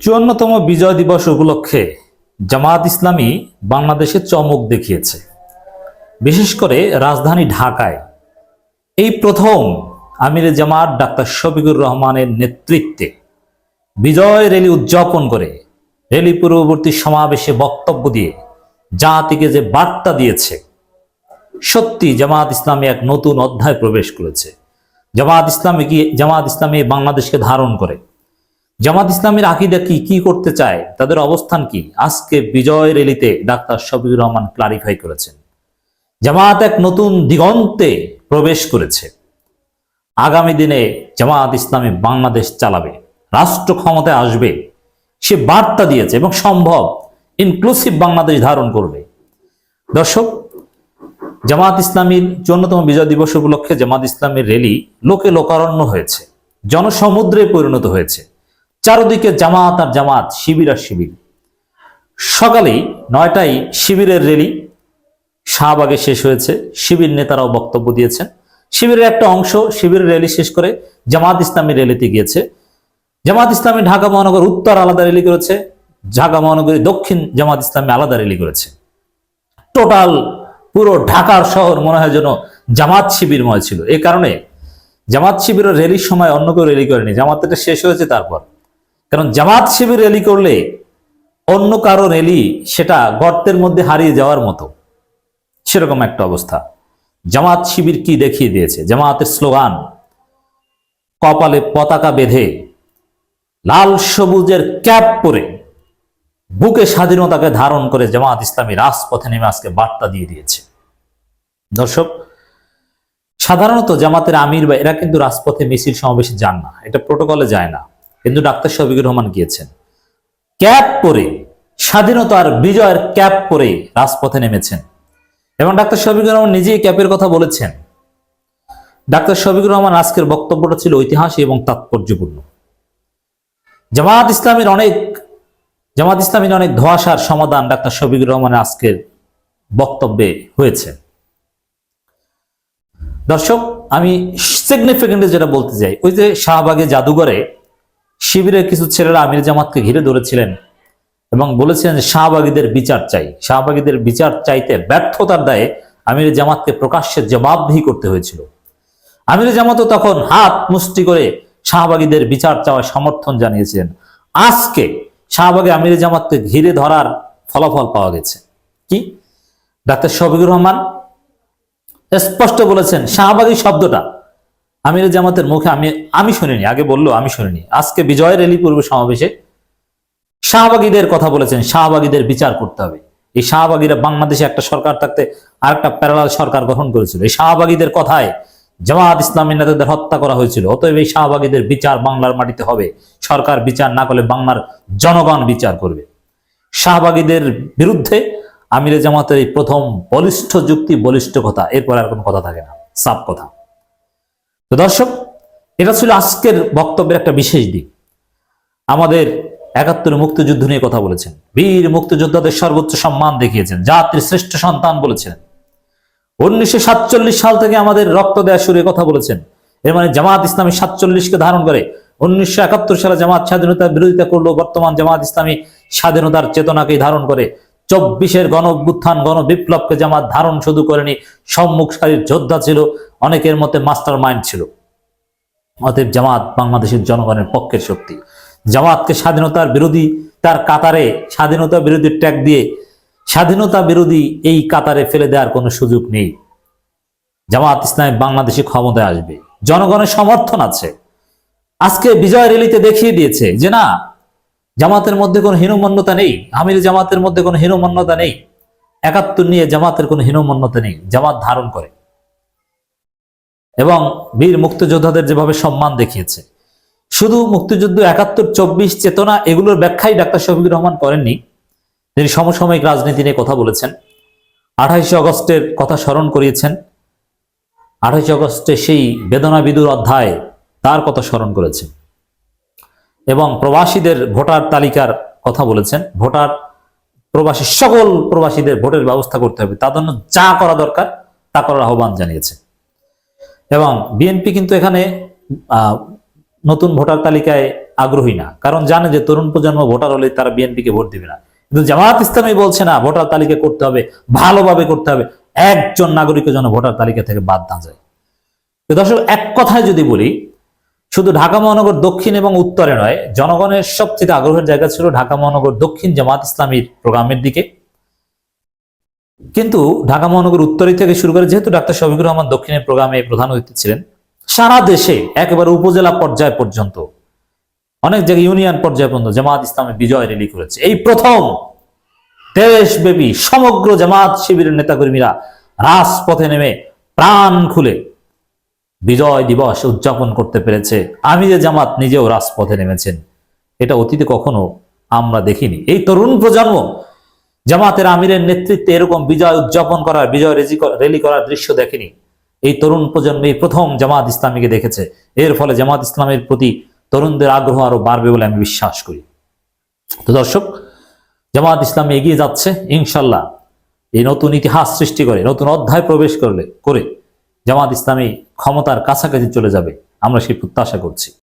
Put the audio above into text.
চুয়ান্নতম বিজয় দিবস উপলক্ষে জামায়াত ইসলামী বাংলাদেশে চমক দেখিয়েছে। বিশেষ করে রাজধানী ঢাকায়। এই প্রথম আমিরে জামাত ডাক্তার শফিকুর রহমানের নেতৃত্বে বিজয় র্যালি উদযাপন করে। র্যালি পূর্ববর্তী সমাবেশে বক্তব্য দিয়ে জাতিকে যে বার্তা দিয়েছে, সত্যি জামাত ইসলামী এক নতুন অধ্যায় প্রবেশ করেছে। জামাত ইসলামী কি জামাত ইসলামী বাংলাদেশকে ধারণ করে। জামাত ইসলামের আকিদা কি কি করতে চায়, তাদের অবস্থান কি? আজকে বিজয় রেলিতে ডাক্তার শফিকুর রহমান ক্লারিফাই করেছেন। জামাত এক নতুন দিগন্তে প্রবেশ করেছে। আগামী দিনে জামাত ইসলামী বাংলাদেশ চালাবে, রাষ্ট্র ক্ষমতায় আসবে, সে বার্তা দিয়েছে এবং সম্ভব ইনক্লুসিভ বাংলাদেশ ধারণ করবে। দর্শক, জামাত ইসলামীর চুয়ান্নতম বিজয় দিবস উপলক্ষে জামাত ইসলামীর র্যালি লোকে লোকারণ্য হয়েছে, জনসমুদ্রে পরিণত হয়েছে। চারদিকে জামাত আর জামাত, শিবির আর শিবির। সকালেই নয়টায় শিবিরের র্যালি, শাহবাগে শেষ হয়েছে। শিবির নেতারাও বক্তব্য দিয়েছেন। শিবিরের একটা অংশ শিবিরের র্যালি শেষ করে জামাত ইসলামী র্যালিতে গিয়েছে। জামাত ইসলামী ঢাকা মহানগর উত্তর আলাদা র্যালি করেছে। ঢাকা মহানগরী দক্ষিণ জামাত ইসলামী আলাদা র্যালি করেছে। টোটাল পুরো ঢাকার শহর মনে হয় যেন জামাত শিবিরময় ছিল। এই কারণে জামাত শিবিরের র্যালির সময় অন্য কেউ র্যালি করেনি। জামাতটা শেষ হয়েছে তারপর। কারণ জামাত শিবির র্যালি করলে অন্য কারও র্যালি সেটা গর্তের মধ্যে হারিয়ে যাওয়ার মতো। সেরকম একটা অবস্থা। জামাত শিবির কি দেখিয়ে দিয়েছে? জামাতের স্লোগান, কপালে পতাকা বেঁধে, লাল সবুজের ক্যাপ পরে বুকে স্বাধীনতাকে ধারণ করে জামাত ইসলামী রাজপথে নেমে আজকে বার্তা দিয়ে দিয়েছে। দর্শক, সাধারণত জামাতের আমির বা এরা কিন্তু রাজপথে মিছিল সমাবেশে যান না। এটা প্রোটোকলে যায় না। কিন্তু ডাক্তার শফিকুর রহমান গিয়েছেন। ক্যাপ পরে, স্বাধীনতার বিজয়ের ক্যাপ পরে রাজপথে নেমেছেন। এবং ডাক্তার শফিকুর রহমান নিজেই ক্যাপের কথা বলেছেন। ডাক্তার শফিকুর রহমান আজকের বক্তব্যটা ছিল ঐতিহাসিক এবং তাৎপর্যপূর্ণ। জামাত ইসলামের অনেক জামাত ইসলামীর অনেক ধোয়াশার সমাধান ডাক্তার শফিকুর রহমানের আজকের বক্তব্যে হয়েছে। দর্শক, আমি সিগনিফিকেন্টলি যেটা বলতে চাই, ওই যে শাহবাগে জাদুঘরে শিবিরের কিছু ছেলেরা আমির জামাতকে ঘিরে ধরেছিলেন এবং বলেছিলেন শাহবাগীদের বিচার চাই। শাহবাগীদের বিচার চাইতে ব্যর্থতার দায়ে আমির জামাতকে প্রকাশ্যে জবাবদিহি করতে হয়েছিল। আমির জামাতও তখন হাত মুষ্টি করে শাহবাগীদের বিচার চাওয়ার সমর্থন জানিয়েছিলেন। আজকে শাহবাগে আমির জামাতকে ঘিরে ধরার ফলাফল পাওয়া গেছে। কি? ডাক্তার শফিকুর রহমান স্পষ্ট বলেছেন, শাহবাগী শব্দটা আমির জামাতের মুখে আমি আমি শুনিনি, আগে বলল আমি শুনিনি। আজকে বিজয় রেলি পূর্ব সমাবেশে শাহবাগীদের কথা বলেছেন, শাহবাগীদের বিচার করতে হবে। এই শাহবাগীরা বাংলাদেশে একটা সরকার থাকতে আরেকটা প্যারালাল সরকার গঠন করেছিল। এই শাহবাগীদের কথায় জামাত ইসলামী নেতাদের হত্যা করা হয়েছিল। অতএব এই শাহবাগীদের বিচার বাংলার মাটিতে হবে। সরকার বিচার না করলে বাংলার জনগণ বিচার করবে। শাহবাগীদের বিরুদ্ধে আমিরে জামাতের এই প্রথম বলিষ্ঠ যুক্তি বলিষ্ঠ কথা এরপর আর কোনো কথা থাকে না। সাপ কথা। তো দর্শক, এটা ছিল আজকের বক্তব্যের একটা বিশেষ দিক। আমাদের একাত্তর মুক্তিযুদ্ধ নিয়ে কথা বলেছেন। বীর মুক্তিযোদ্ধাদের সর্বোচ্চ সম্মান দেখিয়েছেন, জাতির শ্রেষ্ঠ সন্তান বলেছেন। উনিশশো সাতচল্লিশ সাল থেকে আমাদের রক্ত দেয়া সুরে কথা বলেছেন। এর মানে জামাত ইসলামী সাতচল্লিশকে ধারণ করে। উনিশশো একাত্তর সালে জামাত স্বাধীনতার বিরোধিতা করল বর্তমান জামাত ইসলামী স্বাধীনতার চেতনাকে ধারণ করে। চব্বিশের গণ অভ্যুত্থান গণ বিপ্লবকে জামাত ধারণ শুধু করেনি সম্মুখ সারির যোদ্ধা ছিল, অনেকের মতে মাস্টার মাইন্ড ছিল। অতএব জামাত বাংলাদেশের জনগণের পক্ষের শক্তি। জামাতকে স্বাধীনতার বিরোধী, তার কাতারে স্বাধীনতা বিরোধী ট্যাগ দিয়ে স্বাধীনতা বিরোধী এই কাতারে ফেলে দেওয়ার কোনো সুযোগ নেই। জামাত ইসলামী বাংলাদেশে ক্ষমতায় আসবে। জনগণের সমর্থন আছে। আজকে বিজয় র্যালিতে দেখিয়ে দিয়েছে যে না জামাতের মধ্যে কোনো হীনমন্যতা নেই। আমির জামাতের মধ্যে কোনো হীনমন্যতা নেই। একাত্তর নিয়ে জামাতের কোনো হীনমন্যতা নেই। জামাত ধারণ করে। এবং বীর মুক্তিযোদ্ধাদের যেভাবে সম্মান দেখিয়েছে। শুধু মুক্তিযুদ্ধ একাত্তর চব্বিশ চেতনা এগুলোর ব্যাখ্যাই ডাক্তার শফিকুর রহমান করেননি। তিনি সমসাময়িক রাজনীতি নিয়ে কথা বলেছেন। আঠাইশে অগস্টের কথা স্মরণ করিয়েছেন। আঠাইশে অগস্টে সেই বেদনা বিদুর অধ্যায় তার কথা স্মরণ করেছেন। এবং প্রবাসীদের ভোটার তালিকার কথা বলেছেন। ভোটার, প্রবাসী, সকল প্রবাসীদের ভোটের ব্যবস্থা করতে হবে। তার জন্য যা করা দরকার, তা করার আহ্বান জানিয়েছে। এবং বিএনপি কিন্তু এখানে নতুন ভোটার তালিকায় আগ্রহী না। কারণ জানে যে তরুণ প্রজন্ম ভোটার হলে তারা বিএনপিকে ভোট দিবে না। কিন্তু জামাত ইসলামী বলছে না, ভোটার তালিকা করতে হবে, ভালোভাবে করতে হবে। একজন নাগরিকের জন্য ভোটার তালিকা থেকে বাদ না যায়। দর্শক, এক কথায় যদি বলি শুধু ঢাকা মহানগর দক্ষিণ এবং উত্তরে নয়, জনগণের সবচেয়ে আগ্রহের জায়গা ছিল ঢাকা মহানগর দক্ষিণ জামাত ইসলামীর প্রোগ্রামের দিকে। কিন্তু ঢাকা মহানগর উত্তরী থেকে শুরু করে যেহেতু ডাক্তার শফিকুর রহমান দক্ষিণের প্রোগ্রামে প্রধান অতিথি ছিলেন, সারা দেশে একেবারে উপজেলা পর্যায় পর্যন্ত, অনেক জায়গায় ইউনিয়ন পর্যায় পর্যন্ত জামাত ইসলামে বিজয় রেলি করেছে। এই প্রথম দেশব্যাপী সমগ্র জামাত শিবিরের নেতাকর্মীরা রাজপথে নেমে প্রাণ খুলে বিজয় দিবস উদযাপন করতে পেরেছে। আমিরে জামাত নিজেও রাজপথে নেমেছেন। এটা অতীতে কখনো আমরা দেখিনি। এই তরুণ প্রজন্ম জামাতের আমিরের নেতৃত্বে এরকম বিজয় উদযাপন করার, বিজয় রেজি- রেলি করার দৃশ্য দেখেনি। এই তরুণ প্রজন্ম এই প্রথম জামাত ইসলামীকে দেখেছে। এর ফলে জামাত ইসলামের প্রতি তরুণদের আগ্রহ আরও বাড়বে বলে আমি বিশ্বাস করি। তো দর্শক, জামাত ইসলামী এগিয়ে যাচ্ছে, ইনশাল্লাহ। এই নতুন ইতিহাস সৃষ্টি করে, নতুন অধ্যায় প্রবেশ করলে, করে জামাত ইসলামী ক্ষমতার কাছাকাছি চলে যাবে আমরা সেই প্রত্যাশা করছি।